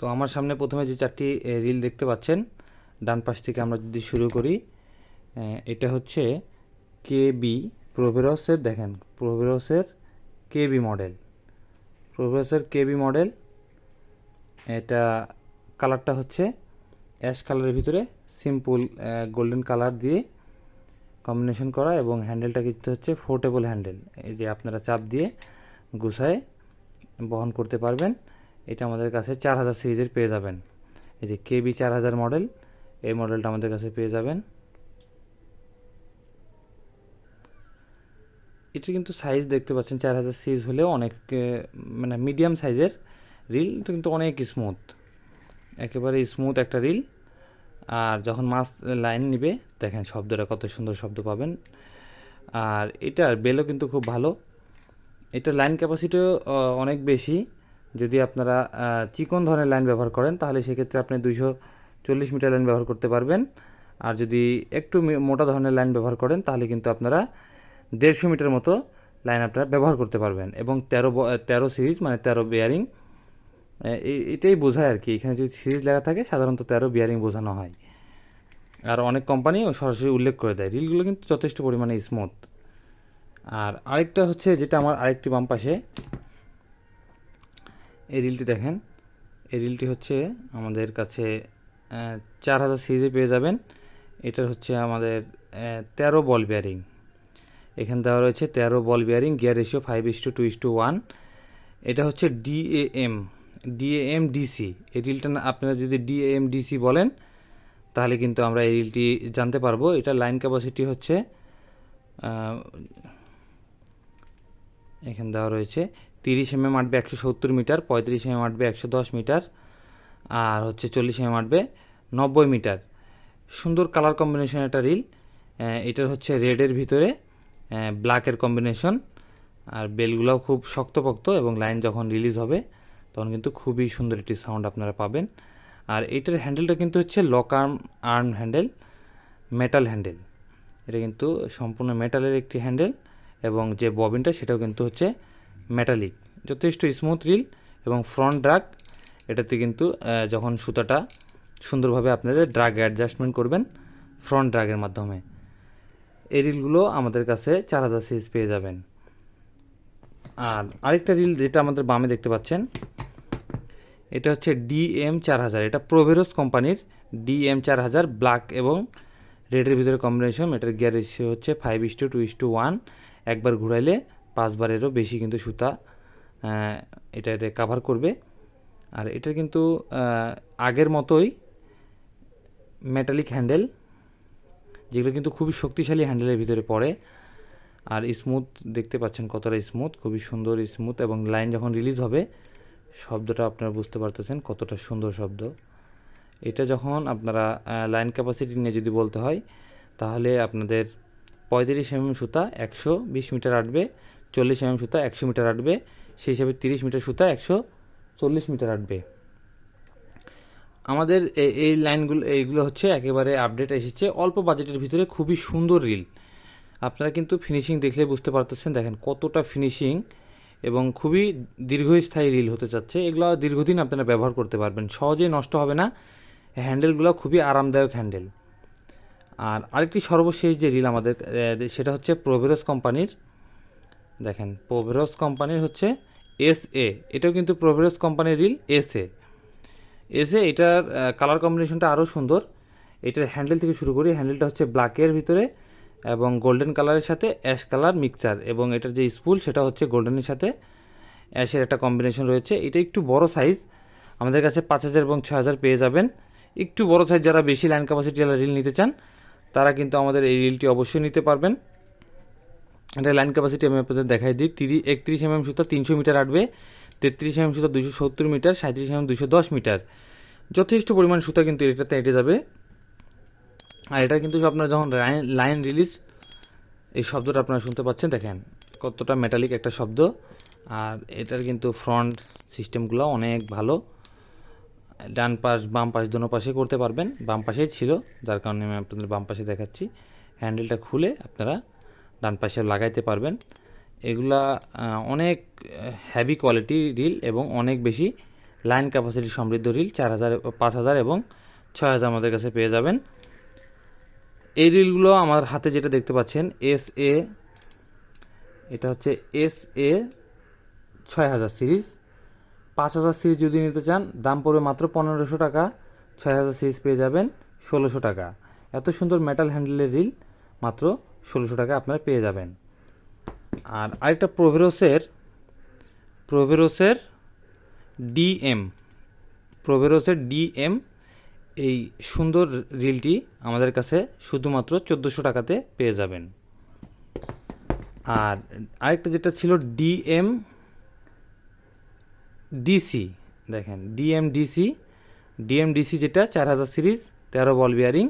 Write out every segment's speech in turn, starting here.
তো আমার সামনে প্রথমে যে চারটি রিল দেখতে পাচ্ছেন, ডান পাশ থেকে আমরা যদি শুরু করি এটা হচ্ছে কে বি প্রোভেরসের, দেখেন, প্রোভেরসের কে বি মডেল। প্রোভেরসের কে বি মডেল, এটা কালারটা হচ্ছে অ্যাশ কালারের ভিতরে, সিম্পল গোল্ডেন কালার দিয়ে কম্বিনেশন করা এবং হ্যান্ডেলটা কিন্তু হচ্ছে ফোর্টেবল হ্যান্ডেল। এই যে আপনারা চাপ দিয়ে গুছায় বহন করতে পারবেন। এটা আমাদের কাছে চার হাজার সিরিজের পেয়ে যাবেন। এই যে কেবি চার হাজার মডেল, এই মডেলটা আমাদের কাছে পেয়ে যাবেন। এটা কিন্তু সাইজ দেখতে পাচ্ছেন, চার হাজার সিরিজ হলেও অনেক মানে মিডিয়াম সাইজের রিল কিন্তু অনেক স্মুথ একেবারে স্মুথ একটা রিল আর যখন মাছ লাইন নিবে, দেখেন শব্দটা কত সুন্দর শব্দ পাবেন। আর এটার বেলও কিন্তু খুব ভালো। এটার লাইন ক্যাপাসিটিও অনেক বেশি। যদি আপনারা চিকন ধরনের লাইন ব্যবহার করেন, তাহলে সেক্ষেত্রে আপনি দুইশো চল্লিশ মিটার লাইন ব্যবহার করতে পারবেন। আর যদি একটু মোটা ধরনের লাইন ব্যবহার করেন, তাহলে কিন্তু আপনারা দেড়শো মিটার মতো লাইন আপনারা ব্যবহার করতে পারবেন। এবং তেরো তেরো সিরিজ মানে তেরো বেয়ারিং এটাই বোঝায় আর কি। এখানে যদি সিরিজ লেখা থাকে, সাধারণত তেরো বিয়ারিং বোঝানো হয়। আর অনেক কোম্পানি সরাসরি উল্লেখ করে দেয়। রিলগুলো কিন্তু যথেষ্ট পরিমাণে স্মুথ আর আরেকটা হচ্ছে, যেটা আমার আরেকটি বাম পাশে এই রিলটি দেখেন। এই রিলটি হচ্ছে আমাদের কাছে চার হাজার সিরিজে পেয়ে যাবেন। এটার হচ্ছে আমাদের তেরো বল বিয়ারিং এখানে দেওয়া রয়েছে তেরো ball bearing gear ratio five is to two is to one এটা হচ্ছে ডিএএম ডিএএম ডিসি এই রিলটা আপনারা যদি ডিএএম ডিসি বলেন, তাহলে কিন্তু আমরা এই রিলটি জানতে পারব। এটা লাইন ক্যাপাসিটি হচ্ছে এখানে দেওয়া রয়েছে তিরিশ এমএম আটবে একশো সত্তর মিটার, পঁয়ত্রিশ এমএম আটবে একশো দশ মিটার, আর হচ্ছে চল্লিশ এমএম আটবে নব্বই মিটার। সুন্দর কালার কম্বিনেশন একটা রিল এটার হচ্ছে রেডের ভিতরে ব্ল্যাকের কম্বিনেশন আর বেলগুলোও খুব শক্তপোক্ত এবং লাইন যখন রিলিজ হবে, তখন কিন্তু খুবই সুন্দর একটি সাউন্ড আপনারা পাবেন। আর এটার হ্যান্ডেলটা কিন্তু হচ্ছে lock arm arm handle metal handle এটা কিন্তু সম্পূর্ণ মেটালের একটি হ্যান্ডেল এবং যে ববিনটা সেটাও কিন্তু হচ্ছে মেটালিক যথেষ্ট স্মুথ রিল এবং ফ্রন্ট ড্রাগ এটাতে কিন্তু যখন সুতাটা সুন্দরভাবে আপনাদের ড্রাগ অ্যাডজাস্টমেন্ট করবেন ফ্রন্ট ড্রাগের মাধ্যমে। এই রিলগুলো আমাদের কাছে চার হাজার সিজ পেয়ে যাবেন। আর আরেকটা রিল যেটা আমাদের বামে দেখতে পাচ্ছেন, এটা হচ্ছে ডিএম চার হাজার। এটা প্রোভেরোস কোম্পানির ডিএম চার হাজার ব্ল্যাক এবং রেডের ভিতরে কম্বিনেশন এটার গিয়ার হচ্ছে five is to two is to one একবার ঘুরাইলে পাঁচবারেরও বেশি কিন্তু সুতা এটা এটা কাভার করবে। আর এটার কিন্তু আগের মতোই মেটালিক হ্যান্ডেল যেগুলো কিন্তু খুবই শক্তিশালী হ্যান্ডেলের ভিতরে পড়ে। আর স্মুথ দেখতে পাচ্ছেন কতটা স্মুথ খুবই সুন্দর স্মুথ এবং লাইন যখন রিলিজ হবে, শব্দটা আপনারা বুঝতে পারতেছেন কতটা সুন্দর শব্দ। এটা যখন আপনারা লাইন ক্যাপাসিটি নিয়ে যদি বলতে হয়, তাহলে আপনাদের পঁয়ত্রিশ এমএম সুতা একশো বিশ মিটার আটবে। চল্লিশ এমএম সুতা একশো মিটার আঁটবে। সেই হিসাবে তিরিশ মিটার সুতা একশো চল্লিশ মিটার আঁটবে। আমাদের এই লাইনগুলো, এইগুলো হচ্ছে একেবারে আপডেট এসেছে। অল্প বাজেটের ভিতরে খুবই সুন্দর রিল। আপনারা কিন্তু ফিনিশিং দেখলে বুঝতে পারতেছেন, দেখেন কতটা ফিনিশিং এবং খুবই দীর্ঘস্থায়ী রিল হতে চাচ্ছে এগুলো দীর্ঘদিন আপনারা ব্যবহার করতে পারবেন, সহজেই নষ্ট হবে না। হ্যান্ডেলগুলো খুবই আরামদায়ক হ্যান্ডেল। আর আরেকটি সর্বশেষ যে রিল আমাদের সেটা হচ্ছে প্রোভেরস কোম্পানির দেখেন প্রোভেরস কোম্পানির হচ্ছে এস এ এটাও কিন্তু প্রোভেরস কোম্পানির reel S A S A এটার কালার কম্বিনেশনটা আরও সুন্দর। এটার হ্যান্ডেল থেকে শুরু করি হ্যান্ডেলটা হচ্ছে ব্ল্যাকের ভিতরে এবং গোল্ডেন কালারের সাথে অ্যাশ কালার মিক্সচার এবং এটার যে স্পুল সেটা হচ্ছে গোল্ডেনের সাথে অ্যাশের একটা কম্বিনেশন রয়েছে। এটা একটু বড় সাইজ আমাদের কাছে পাঁচ হাজার এবং ছয় হাজার পেয়ে যাবেন। একটু বড় সাইজ যারা বেশি লাইন ক্যাপাসিটি যারা রিল নিতে চান, তারা কিন্তু আমাদের এই রিলটি অবশ্যই নিতে পারবেন। এটা লাইন ক্যাপাসিটি আমি আপনাদের দেখাই দিই। তিরি, একত্রিশ এমএম সুতা তিনশো মিটার আটবে, তেত্রিশ এমএম সুতা দুশো সত্তর মিটার সাঁত্রিশ এমএম দুশো দশ মিটার। যথেষ্ট পরিমাণ সুতা কিন্তু এটাতে এঁটে যাবে। আর এটা কিন্তু আপনারা যখন লাইন লাইন রিলিজ এই শব্দটা আপনারা শুনতে পাচ্ছেন, দেখেন কতটা মেটালিক একটা শব্দ। আর এটার কিন্তু ফ্রন্ট সিস্টেমগুলো অনেক ভালো। ডান পাশ, বাম পাশ দোনো পাশে করতে পারবেন, বাম পাশেই ছিল, যার কারণে আমি আপনাদের বাম পাশে দেখাচ্ছি। হ্যান্ডেলটা খুলে আপনারা ডান পাশে লাগাইতে পারবেন। এগুলা অনেক হ্যাভি কোয়ালিটি রিল এবং অনেক বেশি লাইন ক্যাপাসিটি সমৃদ্ধ রিল চার হাজার, পাঁচ হাজার এবং ছয় হাজার আমাদের কাছে পেয়ে যাবেন। এই রিলগুলো আমার হাতে যেটা দেখতে পাচ্ছেন এস এ এটা হচ্ছে এস এ ছয় হাজার সিরিজ পাঁচ হাজার সিরিজ যদি নিতে চান, দাম পড়বে মাত্র পনেরোশো টাকা, ছয় হাজার সিরিজ পেয়ে যাবেন ষোলোশো টাকা। এত সুন্দর মেটাল হ্যান্ডেলের রিল মাত্র ষোলোশো টাকা আপনারা পেয়ে যাবেন। আর আরেকটা প্রোভেরোসের প্রোভেরোসের ডিএম প্রোভেরোসের ডিএম, এই সুন্দর রিলটি আমাদের কাছে শুধুমাত্র চোদ্দোশো টাকাতে পেয়ে যাবেন। আর আরেকটা যেটা ছিল ডিএম, ডিসি, দেখেন ডিএমডিসি ডিএমডিসি যেটা চার হাজার সিরিজ, তেরো বল বিয়ারিং,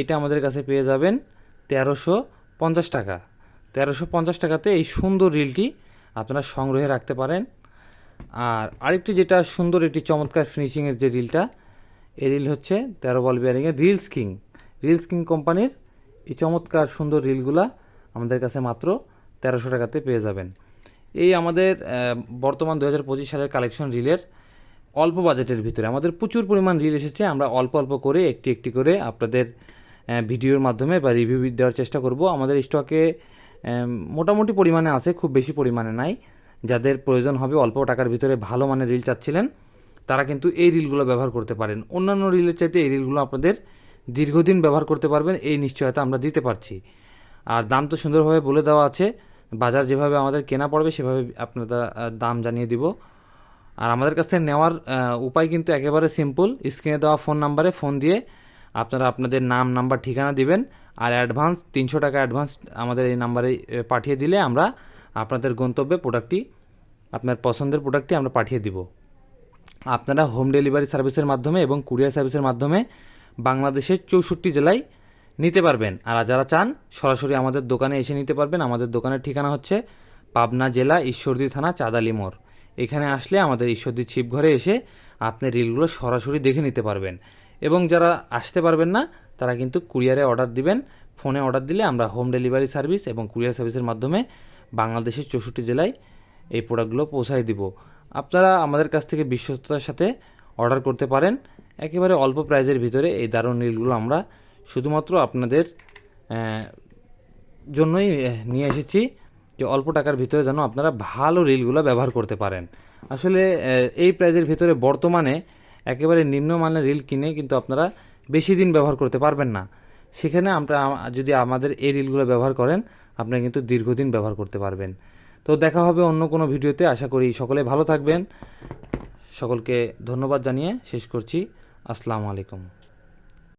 এটা আমাদের কাছে পেয়ে যাবেন। তেরোশো পঞ্চাশ টাকা। তেরোশো পঞ্চাশ টাকাতে এই সুন্দর রিলটি আপনারা সংগ্রহে রাখতে পারেন। আর আরেকটি যেটা সুন্দর, একটি চমৎকার ফিনিশিংয়ের যে রিলটা, এই রিল হচ্ছে তেরো বল বিয়ারিংয়ের রিলস কিং রিলস কিং কোম্পানির এই চমৎকার সুন্দর রিলগুলা আমাদের কাছে মাত্র তেরোশো টাকাতে পেয়ে যাবেন। এই আমাদের বর্তমান দু হাজার পঁচিশ সালের কালেকশন রিলের অল্প বাজেটের ভিতরে আমাদের প্রচুর পরিমাণ রিল এসেছে। আমরা অল্প অল্প করে একটি একটি করে আপনাদের ভিডিওর মাধ্যমে বা রিভিউ দেওয়ার চেষ্টা করব। আমাদের স্টকে মোটামুটি পরিমাণে আছে, খুব বেশি পরিমাণে নাই। যাদের প্রয়োজন হবে অল্প টাকার ভিতরে ভালো মানের রিল চাচ্ছিলেন, তারা কিন্তু এই রিলগুলো ব্যবহার করতে পারেন। অন্যান্য রিলের চাইতে এই রিলগুলো আপনাদের দীর্ঘদিন ব্যবহার করতে পারবেন, এই নিশ্চয়তা আমরা দিতে পারছি। আর দাম তো সুন্দরভাবে বলে দেওয়া আছে, বাজার যেভাবে আমাদের কেনা পড়বে, সেভাবে আপনারা দাম জানিয়ে দিব। আর আমাদের কাছ থেকে নেওয়ার উপায় কিন্তু একেবারে সিম্পল স্ক্রিনে দেওয়া ফোন নাম্বারে ফোন দিয়ে আপনারা আপনাদের নাম, নাম্বার, ঠিকানা দিবেন আর অ্যাডভান্স তিনশো টাকা অ্যাডভান্স আমাদের এই নাম্বারে পাঠিয়ে দিলে আমরা আপনাদের গন্তব্যে প্রোডাক্টটি আপনার পছন্দের প্রোডাক্টটি আমরা পাঠিয়ে দিব। আপনারা হোম ডেলিভারি সার্ভিসের মাধ্যমে এবং কুরিয়ার সার্ভিসের মাধ্যমে বাংলাদেশের চৌষট্টি জেলায় নিতে পারবেন। আর যারা চান, সরাসরি আমাদের দোকানে এসে নিতে পারবেন। আমাদের দোকানের ঠিকানা হচ্ছে পাবনা জেলা ঈশ্বরদী থানা, চাঁদালি মোড়। এখানে আসলে আমাদের ঈশ্বরদী ছিপঘরে এসে আপনি রিলগুলো সরাসরি দেখে নিতে পারবেন। এবং যারা আসতে পারবেন না, তারা কিন্তু কুরিয়ারে অর্ডার দিবেন। ফোনে অর্ডার দিলে আমরা হোম ডেলিভারি সার্ভিস এবং কুরিয়ার সার্ভিসের মাধ্যমে বাংলাদেশের চৌষট্টি জেলায় এই প্রোডাক্টগুলো পৌঁছায় দিব। আপনারা আমাদের কাছ থেকে বিশ্বস্ততার সাথে অর্ডার করতে পারেন। একেবারে অল্প প্রাইজের ভিতরে এই দারুণ রিলগুলো আমরা শুধুমাত্র আপনাদের জন্যই নিয়ে এসেছি যে অল্প টাকার ভিতরে যেন আপনারা ভালো রিলগুলো ব্যবহার করতে পারেন। আসলে এই প্রাইজের ভিতরে বর্তমানে একেবারে নিম্নমানের রিল কিনে কিন্তু আপনারা বেশি দিন ব্যবহার করতে পারবেন না। সেখানে আমরা যদি আমাদের এই রিলগুলো ব্যবহার করেন আপনারা কিন্তু দীর্ঘদিন ব্যবহার করতে পারবেন। তো দেখা হবে অন্য কোনো ভিডিওতে। আশা করি সকলে ভালো থাকবেন। সকলকে ধন্যবাদ জানিয়ে শেষ করছি। আসসালামু আলাইকুম।